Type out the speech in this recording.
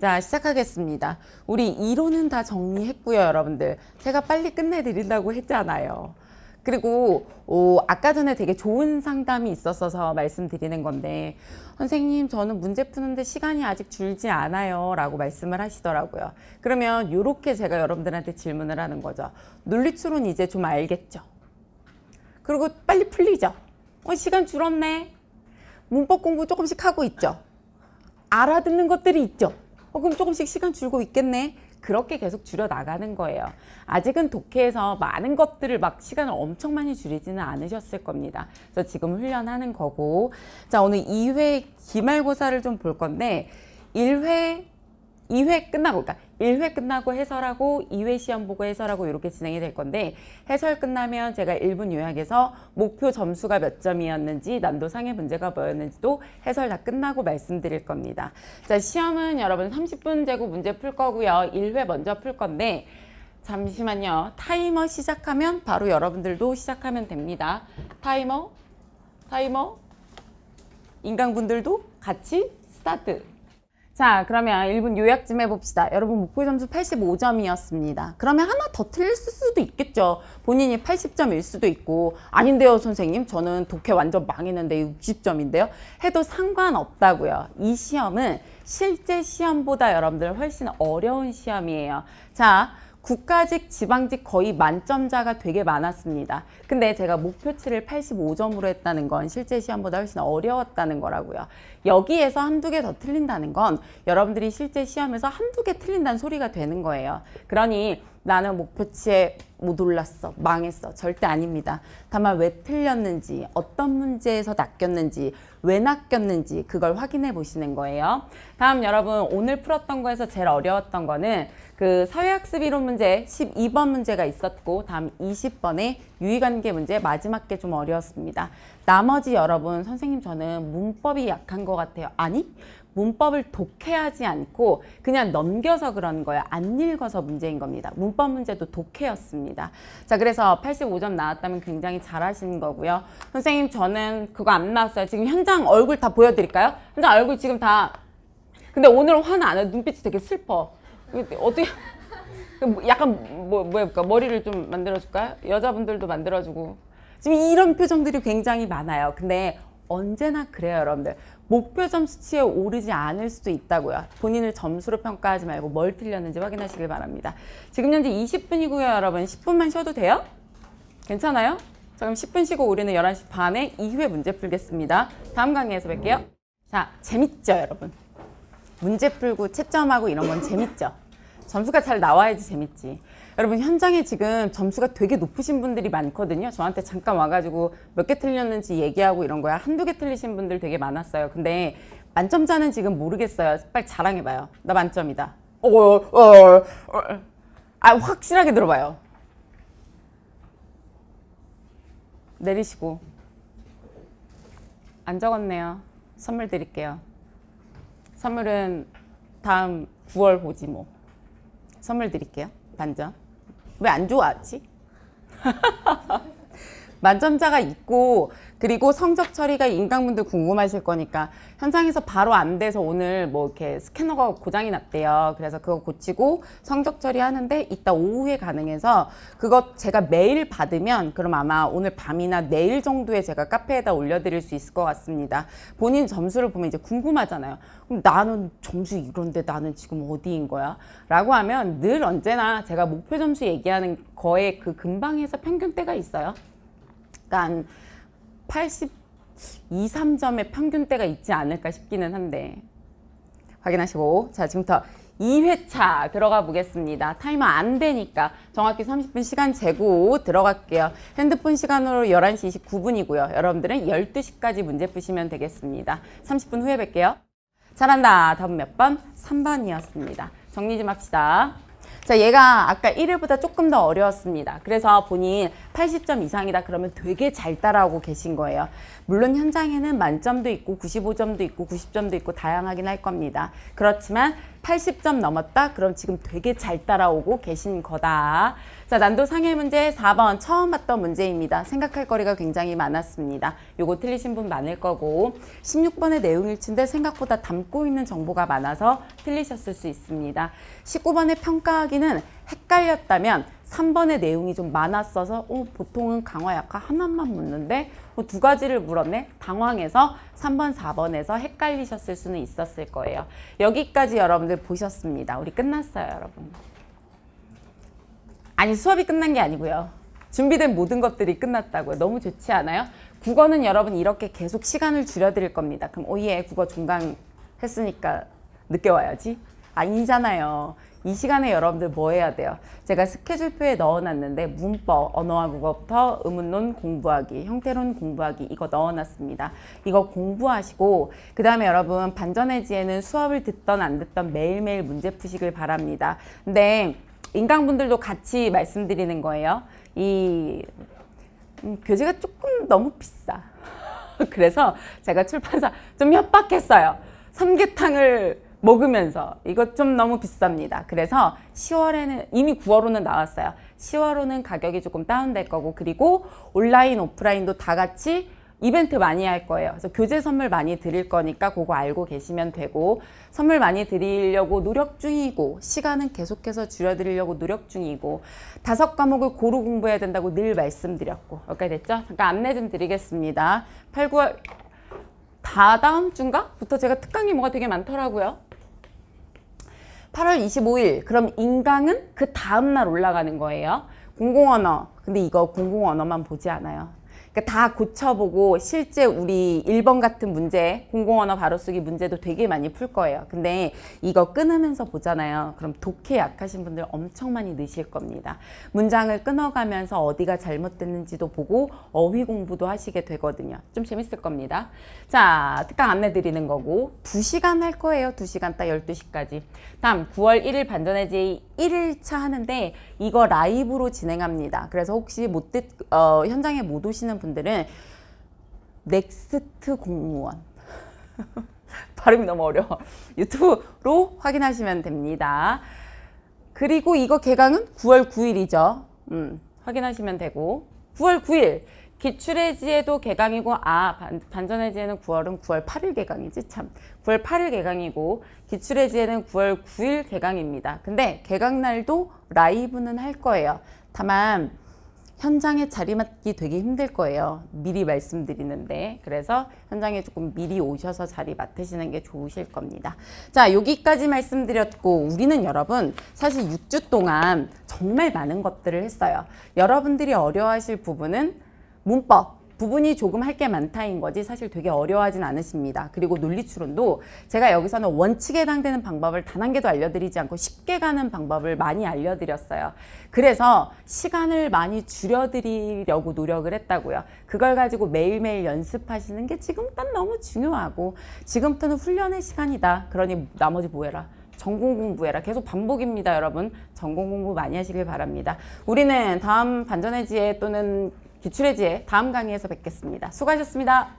자, 시작하겠습니다. 우리 이론은 다 정리했고요, 여러분들. 제가 빨리 끝내드린다고 했잖아요. 그리고 어, 아까 전에 되게 좋은 상담이 있었어서 말씀드리는 건데 선생님 저는 문제 푸는데 시간이 아직 줄지 않아요 라고 말씀을 하시더라고요 그러면 이렇게 제가 여러분들한테 질문을 하는 거죠 논리추론 이제 좀 알겠죠 그리고 빨리 풀리죠 어, 시간 줄었네 문법 공부 조금씩 하고 있죠 알아듣는 것들이 있죠. 어, 그럼 조금씩 시간 줄고 있겠네. 그렇게 계속 줄여 나가는 거예요. 아직은 독해에서 많은 것들을 막 시간을 엄청 많이 줄이지는 않으셨을 겁니다. 그래서 지금 훈련하는 거고. 자, 오늘 2회 기말고사를 좀 볼 건데, 1회 2회 끝나고, 그러니까 1회 끝나고 해설하고 2회 시험 보고 해설하고 이렇게 진행이 될 건데 해설 끝나면 제가 1분 요약해서 목표 점수가 몇 점이었는지 난도 상의 문제가 뭐였는지도 해설 다 끝나고 말씀드릴 겁니다. 자, 시험은 여러분 30분 재고 문제 풀 거고요. 1회 먼저 풀 건데 잠시만요. 타이머 시작하면 바로 여러분들도 시작하면 됩니다. 타이머, 타이머, 인강분들도 같이 스타트. 자, 그러면 1분 요약 좀 해봅시다. 여러분, 목표 점수 85점이었습니다. 그러면 하나 더 틀릴 수도 있겠죠. 본인이 80점일 수도 있고, 아닌데요, 선생님. 저는 독해 완전 망했는데 60점인데요. 해도 상관없다고요. 이 시험은 실제 시험보다 여러분들 훨씬 어려운 시험이에요. 자, 국가직, 지방직 거의 만점자가 되게 많았습니다. 근데 제가 목표치를 85점으로 했다는 건 실제 시험보다 훨씬 어려웠다는 거라고요. 여기에서 한두 개 더 틀린다는 건 여러분들이 실제 시험에서 한두 개 틀린다는 소리가 되는 거예요. 그러니 나는 목표치에 못 올랐어, 망했어. 절대 아닙니다. 다만 왜 틀렸는지, 어떤 문제에서 낚였는지, 왜 낚였는지 그걸 확인해 보시는 거예요. 다음 여러분 오늘 풀었던 거에서 제일 어려웠던 거는 그 사회학습 이론 문제 12번 문제가 있었고 다음 20번의 유의관계 문제 마지막 게 좀 어려웠습니다. 나머지 여러분 선생님 저는 문법이 약한 것 같아요. 아니 문법을 독해하지 않고 그냥 넘겨서 그런 거예요. 안 읽어서 문제인 겁니다. 문법 문제도 독해였습니다. 자, 그래서 85점 나왔다면 굉장히 잘하신 거고요. 선생님, 저는 그거 안 나왔어요. 지금 현장 얼굴 다 보여드릴까요? 현장 얼굴 지금 다. 근데 오늘 화는 안 해. 눈빛이 되게 슬퍼. 어떻게. 약간 뭐 뭐랄까 머리를 좀 만들어줄까요? 여자분들도 만들어주고 지금 이런 표정들이 굉장히 많아요. 근데 언제나 그래요, 여러분들. 목표 점수치에 오르지 않을 수도 있다고요. 본인을 점수로 평가하지 말고 뭘 틀렸는지 확인하시길 바랍니다. 지금 현재 20분이고요, 여러분. 10분만 쉬어도 돼요? 괜찮아요? 자, 그럼 10분 쉬고 우리는 11시 반에 2회 문제 풀겠습니다. 다음 강의에서 뵐게요. 자, 재밌죠, 여러분? 문제 풀고 채점하고 이런 건 재밌죠? 점수가 잘 나와야지 재밌지. 여러분 현장에 지금 점수가 되게 높으신 분들이 많거든요. 저한테 잠깐 와가지고 몇 개 틀렸는지 얘기하고 이런 거야. 한두 개 틀리신 분들 되게 많았어요. 근데 만점자는 지금 모르겠어요. 빨리 자랑해봐요. 나 만점이다. 어, 어, 어, 어. 아, 확실하게 들어봐요. 내리시고. 안 적었네요. 선물 드릴게요. 선물은 다음 9월 보지 뭐. 선물 드릴게요. 만점. 왜 안 좋아하지? 만점자가 있고 그리고 성적 처리가 인강분들 궁금하실 거니까 현장에서 바로 안 돼서 오늘 뭐 이렇게 스캐너가 고장이 났대요. 그래서 그거 고치고 성적 처리하는데 이따 오후에 가능해서 그거 제가 매일 받으면 그럼 아마 오늘 밤이나 내일 정도에 제가 카페에다 올려드릴 수 있을 것 같습니다. 본인 점수를 보면 이제 궁금하잖아요. 그럼 나는 점수 이런데 나는 지금 어디인 거야? 라고 하면 늘 언제나 제가 목표 점수 얘기하는 거에 그 근방에서 평균대가 있어요. 약간 82, 3점의 평균대가 있지 않을까 싶기는 한데 확인하시고 자 지금부터 2회차 들어가 보겠습니다. 타이머 안 되니까 정확히 30분 시간 재고 들어갈게요. 핸드폰 시간으로 11시 29분이고요. 여러분들은 12시까지 문제 푸시면 되겠습니다. 30분 후에 뵐게요. 잘한다. 답은 몇 번? 3번이었습니다. 정리 좀 합시다. 자, 얘가 아까 1회보다 조금 더 어려웠습니다. 그래서 본인 80점 이상이다 그러면 되게 잘 따라오고 계신 거예요. 물론 현장에는 만점도 있고 95점도 있고 90점도 있고 다양하긴 할 겁니다. 그렇지만 80점 넘었다? 그럼 지금 되게 잘 따라오고 계신 거다. 자, 난도 상해 문제 4번 처음 봤던 문제입니다. 생각할 거리가 굉장히 많았습니다. 요거 틀리신 분 많을 거고 16번의 내용 일치인데 생각보다 담고 있는 정보가 많아서 틀리셨을 수 있습니다. 19번의 평가하기는 헷갈렸다면 3번의 내용이 좀 많았어서 어, 보통은 강화 약화 하나만 묻는데 어, 두 가지를 물었네. 당황해서 3번 4번에서 헷갈리셨을 수는 있었을 거예요. 여기까지 여러분들 보셨습니다. 우리 끝났어요 여러분. 아니 수업이 끝난 게 아니고요. 준비된 모든 것들이 끝났다고요. 너무 좋지 않아요? 국어는 여러분 이렇게 계속 시간을 줄여드릴 겁니다. 그럼 오예 국어 중강 했으니까 늦게 와야지 아니잖아요 이 시간에 여러분들 뭐 해야 돼요? 제가 스케줄표에 넣어놨는데 문법, 언어와 국어부터 의문론 공부하기, 형태론 공부하기 이거 넣어놨습니다. 이거 공부하시고 그 다음에 여러분 반전해지에는 수업을 듣던 안 듣던 매일매일 문제 푸시길 바랍니다. 근데 인강분들도 같이 말씀드리는 거예요. 이 음, 교재가 조금 너무 비싸. 그래서 제가 출판사 좀 협박했어요. 삼계탕을 먹으면서 이거 좀 너무 비쌉니다. 그래서 10월에는 이미 9월호는 나왔어요. 10월호는 가격이 조금 다운될 거고 그리고 온라인 오프라인도 다 같이 이벤트 많이 할 거예요. 그래서 교재 선물 많이 드릴 거니까 그거 알고 계시면 되고 선물 많이 드리려고 노력 중이고 시간은 계속해서 줄여드리려고 노력 중이고 다섯 과목을 고루 공부해야 된다고 늘 말씀드렸고 여기까지 됐죠? 잠깐 안내 좀 드리겠습니다. 8, 9월 다 다음 주인가?부터 제가 특강 이 뭐가 되게 많더라고요. 8월 25일 그럼 인강은 그 다음날 올라가는 거예요. 공공언어 근데 이거 공공언어만 보지 않아요. 그러니까 다 고쳐보고 실제 우리 1번 같은 문제 공공언어 바로 쓰기 문제도 되게 많이 풀 거예요. 근데 이거 끊으면서 보잖아요. 그럼 독해 약하신 분들 엄청 많이 느실 겁니다. 문장을 끊어가면서 어디가 잘못됐는지도 보고 어휘 공부도 하시게 되거든요. 좀 재밌을 겁니다. 자, 특강 안내 드리는 거고 2시간 할 거예요. 2시간 딱 12시까지. 다음 9월 1일 반전의 제이 1일차 하는데 이거 라이브로 진행합니다. 그래서 혹시 못 듣, 어, 현장에 못 오시는 분들은 넥스트 공무원 발음이 너무 어려워 유튜브로 확인하시면 됩니다. 그리고 이거 개강은 9월 9일이죠. 음, 확인하시면 되고 9월 9일 기출의 지혜도 개강이고 아 반, 반전의 지혜는 9월은 9월 8일 개강이지 참 9월 8일 개강이고 기출의 지혜는 9월 9일 개강입니다. 근데 개강 날도 라이브는 할 거예요. 다만 현장에 자리맡기 되게 힘들 거예요. 미리 말씀드리는데. 그래서 현장에 조금 미리 오셔서 자리 맡으시는 게 좋으실 겁니다. 자, 여기까지 말씀드렸고, 우리는 여러분, 사실 6주 동안 정말 많은 것들을 했어요. 여러분들이 어려워하실 부분은 문법, 부분이 조금 할 게 많다인 거지 사실 되게 어려워하진 않으십니다. 그리고 논리추론도 제가 여기서는 원칙에 해당되는 방법을 단 한 개도 알려드리지 않고 쉽게 가는 방법을 많이 알려드렸어요. 그래서 시간을 많이 줄여드리려고 노력을 했다고요. 그걸 가지고 매일매일 연습하시는 게 지금부터는 너무 중요하고 지금부터는 훈련의 시간이다. 그러니 나머지 뭐 해라. 전공 공부해라. 계속 반복입니다, 여러분. 전공 공부 많이 하시길 바랍니다. 우리는 다음 반전의 지혜 또는 기출의 지혜 다음 강의에서 뵙겠습니다. 수고하셨습니다.